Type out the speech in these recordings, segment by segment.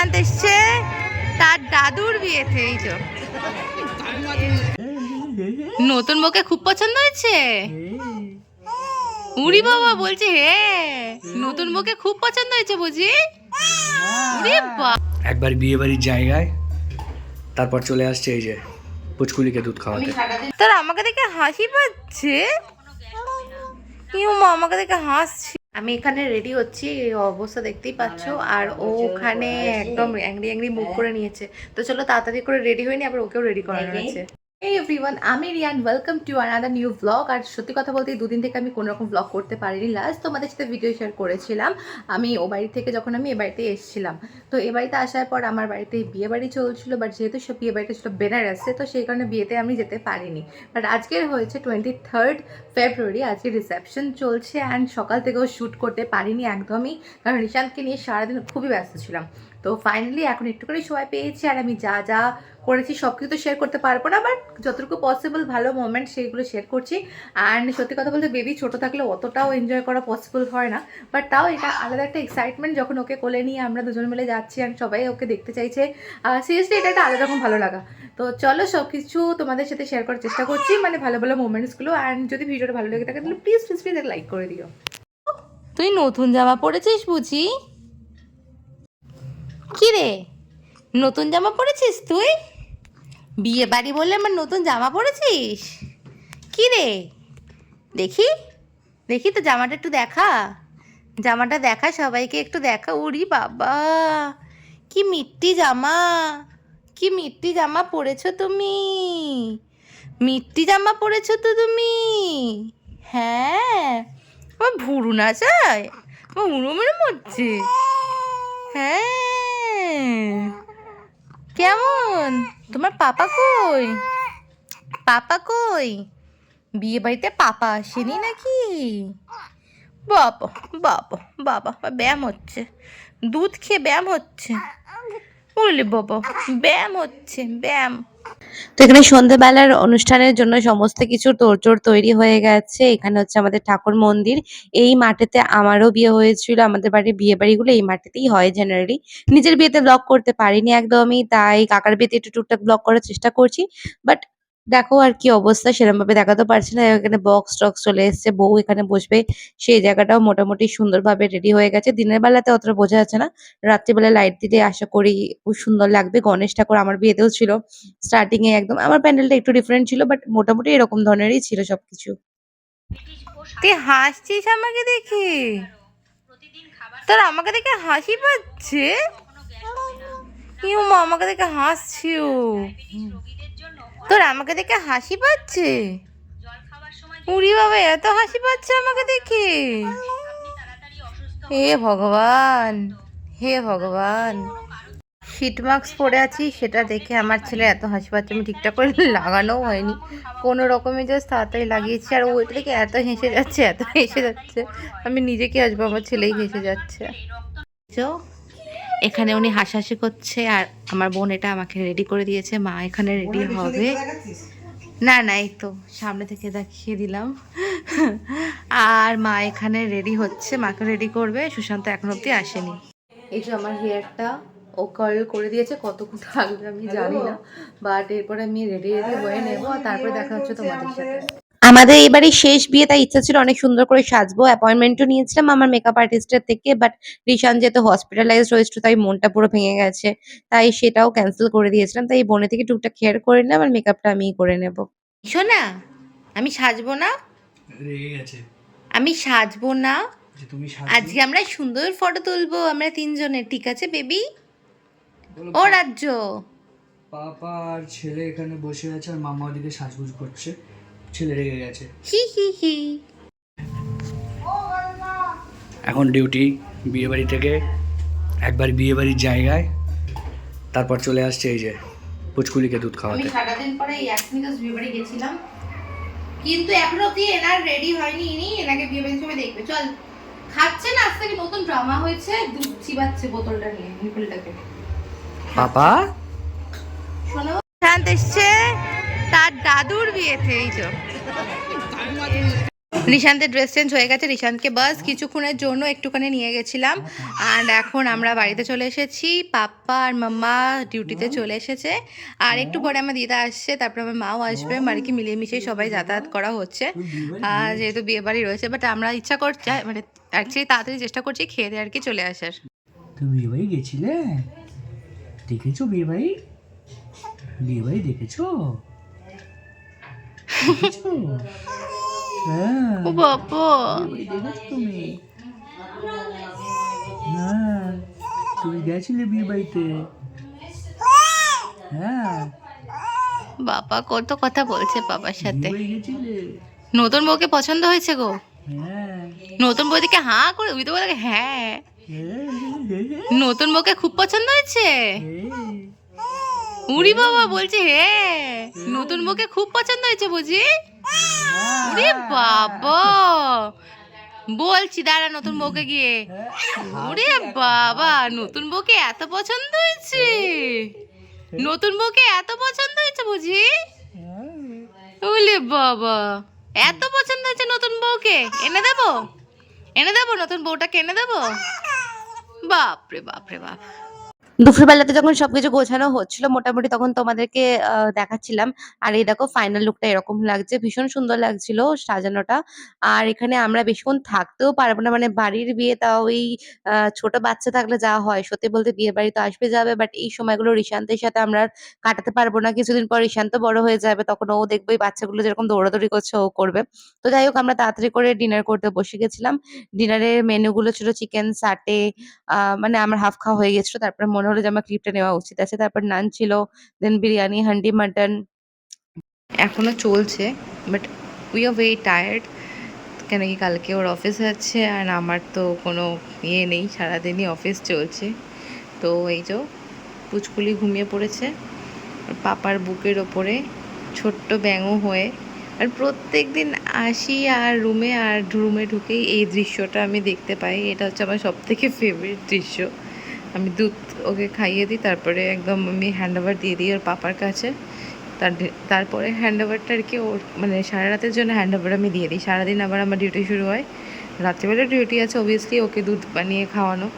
শান্ত এসছে তার দাদুর বিয়েতে এই তো। নতুন বউকে খুব পছন্দ হয়েছে? উড়ি বাবা বলছে হে নতুন বউকে খুব পছন্দ হয়েছে বুঝি? একবার বিয়ে বাড়ির জায়গায় তারপর চলে আসছে এই যে পুচকুলিকে দুধ খাওয়াতে। তোর আমাকে দেখে হাসি পাচ্ছে? ইউ মা আমাকে দেখে হাসছি। আমি এখানে রেডি হচ্ছি এই অবস্থা দেখতেই পাচ্ছ। আর ও ওখানে একদম অ্যাংরি অ্যাংরি মুভ করে নিয়েছে। তো চলো তাড়াতাড়ি করে রেডি হয়নি আবার ওকেও রেডি করানো আছে। এই এভরিওয়ান আমি Riyan welcome to another new blog আর সত্যি কথা বলতে দুদিন থেকে আমি কোনো রকম ব্লগ করতে পারিনি। লাস্ট তোমাদের সাথে ভিডিও শেয়ার করেছিলাম। আমি ও বাড়ি থেকে যখন আমি এ বাড়িতে এসেছিলাম। তো এ বাড়িতে আসার পর আমার বাড়িতে বিয়ে বাড়ি চলছিল বাট যেহেতু সব বিয়ে বাড়িটা ছিল বেনারসে তো সেই কারণে বিয়েতে আমি যেতে পারিনি। বাট আজকের হয়েছে টোয়েন্টি থার্ড ফেব্রুয়ারি আজকে রিসেপশন চলছে অ্যান্ড সকাল থেকেও শ্যুট করতে পারিনি একদমই। কারণ নিশান্তকে নিয়ে সারাদিন খুবই ব্যস্ত ছিলাম। তো ফাইনালি এখন একটুখানি সময় পেয়েছি আর আমি যা যা করেছি সব কিছু তো শেয়ার করতে পারব না বাট যতটুকু পসিবল ভালো মোমেন্ট সেইগুলো শেয়ার করছি। অ্যান্ড সত্যি কথা বলতে বেবি ছোট থাকলে অতটাও এনজয় করা পসিবল হয় না বাট তাও এটা আলাদা একটা এক্সাইটমেন্ট যখন ওকে কোলে নিয়ে আমরা দুজন মিলে যাচ্ছি অ্যান্ড সবাই ওকে দেখতে চাইছে সিরিয়াসলি এটা একটা আলাদা রকম ভালো লাগা। তো চলো সব কিছু তোমাদের সাথে শেয়ার করার চেষ্টা করছি মানে ভালো ভালো মোমেন্টসগুলো অ্যান্ড যদি ভিডিওটা ভালো লেগে থাকে তাহলে প্লিজ প্লিজ প্লিজ লাইক করে দিও। তুই নতুন জামা পরেছিস বুঝি? কি রে নতুন জামা পরেছিস তুই? বিয়ে বাড়ি বললে আমার নতুন জামা পরেছিস? কি রে দেখি দেখি তো জামাটা একটু দেখা। জামাটা দেখা, সবাইকে একটু দেখা। উড়ি বাবা, কি মিট্টি জামা, কি মিট্টি জামা পরেছো তুমি? মিট্টি জামা পরেছো তো তুমি? হ্যাঁ আমার ভুরু না চাই আমার উড়ো মেরে মরছে হ্যাঁ। কেমন তোমার পাপা কই? পাপা কই? বিয়ে বাড়িতে পাপা আসেনি নাকি? বাবা বাবা বাবা, ব্যায়াম হচ্ছে। দুধ খেয়ে ব্যায়াম হচ্ছে। বললি বাবা, ব্যায়াম হচ্ছে, ব্যায়াম। তো এখানে সন্ধ্যেবেলার অনুষ্ঠানের জন্য সমস্ত কিছু তোড়জোড় তৈরি হয়ে গেছে। এখানে হচ্ছে আমাদের ঠাকুর মন্দির। এই মাঠেতে আমারও বিয়ে হয়েছিল। আমাদের বাড়ির বিয়ে বাড়িগুলো এই মাঠেতেই হয় জেনারেলি নিজের বিয়েতে ব্লগ করতে পারিনি একদমই, তাই কাকার বিয়েতে একটু টুকটাক ব্লগ করার চেষ্টা করছি। বাট দেখো আর কি অবস্থা সেরকম ভাবে দেখাতে পারছি না। এখানে বক্স টক্স চলে এসছে, বউ এখানে বসবে। সেই জায়গাটাও মোটামুটি সুন্দরভাবে রেডি হয়ে গেছে। দিনের বেলাতে অতটা বোঝা যাচ্ছে না। রাত্রিবেলা লাইট দিতে আশা করি খুব সুন্দর লাগবে। গণেশ ঠাকুর আমার বিয়েতেও ছিল স্টার্টিং এ একদম। আমার প্যান্ডেলটা একটু ডিফারেন্ট ছিল বাট মোটামুটি এরকম ধরনেরই ছিল সবকিছু। তুই হাসছিস আমাকে দেখে? তোর আমাকে দেখে হাসি পাচ্ছে? মা, আমাকে দেখে হাসছিও। তোর আমাকে দেখে হাসি পাচ্ছে? উড়ি বাবা, এত হাসি পাচ্ছে আমাকে দেখে। হে ভগবান হে ভগবান। শীট মাস্ক পরে আছি, সেটা দেখে আমার ছেলে এত হাসি পাচ্ছে, আমি ঠিকঠাক করে লাগানোও হয়নি। কোনো রকমে জাস্ট তাড়াতাড়ি লাগিয়েছি, আর ওইটা দেখে এত হেসে যাচ্ছে, এত হেসে যাচ্ছে। আমি নিজেকে আসব আমার ছেলেই হেসে যাচ্ছে। এখানে উনি হাসাহাসি করছে আর আমার বোন এটা আমাকে রেডি করে দিয়েছে। মা এখানে রেডি হবে। না না এই তো সামনে থেকে দেখিয়ে দিলাম। আর মা এখানে রেডি হচ্ছে মাকে রেডি করবে। সুশান্ত এখন অব্দি আসেনি। এই যে আমার হেয়ারটা ও কার্ল করে দিয়েছে। কতক্ষণ থাকবে আমি জানি না বাট এরপরে আমি রেডি রেডি হয়ে নেব। আর তারপরে দেখা হচ্ছে তোমাদের সাথে। আমাদের এবারে শেষ বিয়ে তাই ইচ্ছা ছিল অনেক সুন্দর করে সাজবো অ্যাপয়েন্টমেন্টও নিয়েছিলাম আমার মেকআপ আর্টিস্টের থেকে বাট রিশান যেহেতু হসপিটালাইজ হয়েছিল তাই মনটা পুরো ভেঙে গেছে তাই সেটাও ক্যান্সেল করে দিয়েছিলাম তাই বোনে থেকে টুকটাক কেয়ার করে নিলাম আর মেকআপটা আমিই করে নেব। শোনা আমি সাজবো না? আমি সাজবো না? আজকে আমরা সুন্দর ফটো তুলবো আমরা তিনজনের ঠিক আছে বেবি ও রাজ্য। পাপা আর ছেলে এখানে বসে আছে আর মামা ওদিকে সাজগুজ করছে। ছেলে রেগে গেছে। হি হি হি। এখন ডিউটি বিয়ে বাড়ি থেকে একবার বিয়ে বাড়ির জায়গায় তারপর চলে আসছে এই যে পুচকুলিকে দুধ আমি খাওয়াতে সারাদিন পরে এই একমিনিট বিয়ে বাড়ি গেছিলাম। কিন্তু এখনও অব্দি এনার রেডি হয়নি? ইনি এনাকে বিয়ে বাড়ির সময় দেখবে। চল খাচ্ছে না আজ থেকে নতুন ড্রামা হয়েছে দুধ চিবাচ্ছে বোতলটা নিয়ে নিপুলটাকে পাপা? শোনো শান্ত এসছে। তার দাদুর বিয়েতে, এই তো। রিশান্তের ড্রেস চেঞ্জ হয়ে গেছে। রিশান্তকে বাস কিছুক্ষণের জন্য একটুখানি নিয়ে গেছিলাম। আর এখন আমরা বাড়িতে চলে এসেছি। পাপ্পা আর মাম্মা ডিউটিতে চলে এসেছে। আর একটু পরে আমার দিদা আসছে। তারপরে আমার মাও আসবে। বাড়িকে মিলিয়ে মিশিয়ে সবাই যাতায়াত করা হচ্ছে। যেহেতু বিয়ে বাড়ি রয়েছে বাট আমরা ইচ্ছা করছি মানে অ্যাকচুয়ালি তাড়াতাড়ি চেষ্টা করছি খেয়ে দিয়ে আর কি চলে আসার। তুমি বিয়ে বাড়ি গেছিলে? দেখেছ বিয়ে বাড়ি বিয়ে বাড়ি দেখেছ? ও বাবা। তুমি? হ্যাঁ তুমি গেছিলে বিয়ে বাড়িতে? হ্যাঁ। বাবা কত কথা বলছে বাবার সাথে। নতুন বউকে পছন্দ হয়েছে গো। নতুন বউ বউদিকে হাঁ করে উই তো বলে হ্যাঁ হ্যাঁ। নতুন বউকে খুব পছন্দ হয়েছে। হ্যাঁ। উড়ি বাবা বলছে হে নতুন বউকে খুব পছন্দ হয়েছে বুঝি? উরে বাবা। বলছি, দাঁড়া নতুন বউকে গিয়ে। উরে বাবা, নতুন বউকে এত পছন্দ হয়েছে? নতুন বউকে এত পছন্দ হয়েছে বুঝি? উলে বাবা। এত পছন্দ হয়েছে নতুন বউকে। এনে দেবো? এনে দেবো নতুন বউটাকে? এনে দেবো? বাপরে বাপরে বাপ দুপুরবেলাতে যখন সবকিছু গোছানো হচ্ছিল মোটামুটি তখন তোমাদেরকে দেখাচ্ছিলাম। আর এই দেখো ফাইনাল লুকটা এরকম লাগছে। ভীষণ সুন্দর লাগছিল সাজানোটা। আর এখানে আমরা বেশিক্ষণ থাকতেও পারব না। মানে বাড়ির বিয়ে তাও আহ, ছোট বাচ্চা থাকলে যা হয়। সত্যি বলতে বিয়ে বাড়ি তো আসবে যাবে বাট এই সময়গুলো রিশান্তের সাথে আমরা কাটাতে পারব না। কিছুদিন পর রিশান্ত বড় হয়ে যাবে তখন ও দেখবে বাচ্চাগুলো যেরকম দৌড়াদৌড়ি করছে ও করবে। তো যাই হোক আমরা তাড়াতাড়ি করে ডিনার করতে বসে গেছিলাম। ডিনারের মেনুগুলো ছিল চিকেন সাটে মানে আমার হাফ খাওয়া হয়ে গেছিল তারপরে মনে হলো যে আমার ক্লিপটা নেওয়া উচিত আছে। তারপর নান ছিল দেন বিরিয়ানি, হান্ডি, মাটন। এখনও চলছে but we are very tired কেন কি কালকে ওর অফিস আছে আর আমার তো কোনো ইয়ে নেই, সারাদিনই অফিস চলছে। তো এই যে পুচকুলি ঘুমিয়ে পড়েছে পাপার বুকের ওপরে ছোট্ট ব্যাঙও হয়ে। আর প্রত্যেক দিন আসি আর রুমে আর রুমে ঢুকেই এই দৃশ্যটা আমি দেখতে পাই। এটা হচ্ছে আমার সব থেকে ফেভারিট দৃশ্য। আমি দুধ ওকে খাইয়ে দিই, তারপরে একদম আমি হ্যান্ড ওভার দিয়ে দিই ওর পাপার কাছে। তার তারপরে হ্যান্ড ওভারটা আর কি ওর মানে সারা রাতের জন্য হ্যান্ড ওভার আমি দিয়ে দিই। সারাদিন আবার আমার ডিউটি শুরু হয়। রাত্রিবেলা ডিউটি আছে অবভিয়াসলি ওকে দুধ বানিয়ে খাওয়ানো।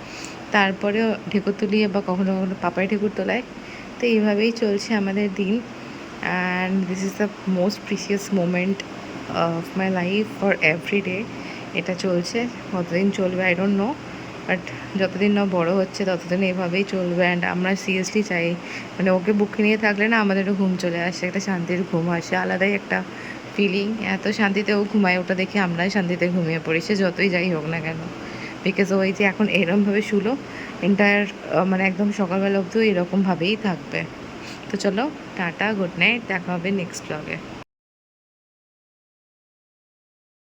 তারপরে ঢেকুর তুলিয়ে বা কখনো কখনো পাপাই ঢেকুর তোলায়। তো এইভাবেই চলছে আমাদের দিন। And this is the most precious moment of my life for every day এটা চলছে, কতদিন চলবে আই ডোন্ট নো বাট যতদিন না বড় হচ্ছে, ততদিন এভাবেই চলবে অ্যান্ড আমরা সিরিয়াসলি চাই। মানে ওকে বুকে নিয়ে থাকলে না আমাদেরও ঘুম চলে আসে, একটা শান্তির ঘুম আসে, আলাদাই একটা ফিলিং এত শান্তিতে ও ঘুমায় ওটা দেখে আমরাই শান্তিতে ঘুমিয়ে পড়ি, সে যতই যাই হোক না কেন। বিকজ ওই যে এখন এরমভাবে শুলো এন্টায়ার মানে একদম সকালবেলা অবধিও এরকমভাবেই থাকবে। তো চলো, টাটা গুড নাইট দেখা হবে নেক্সট ব্লগে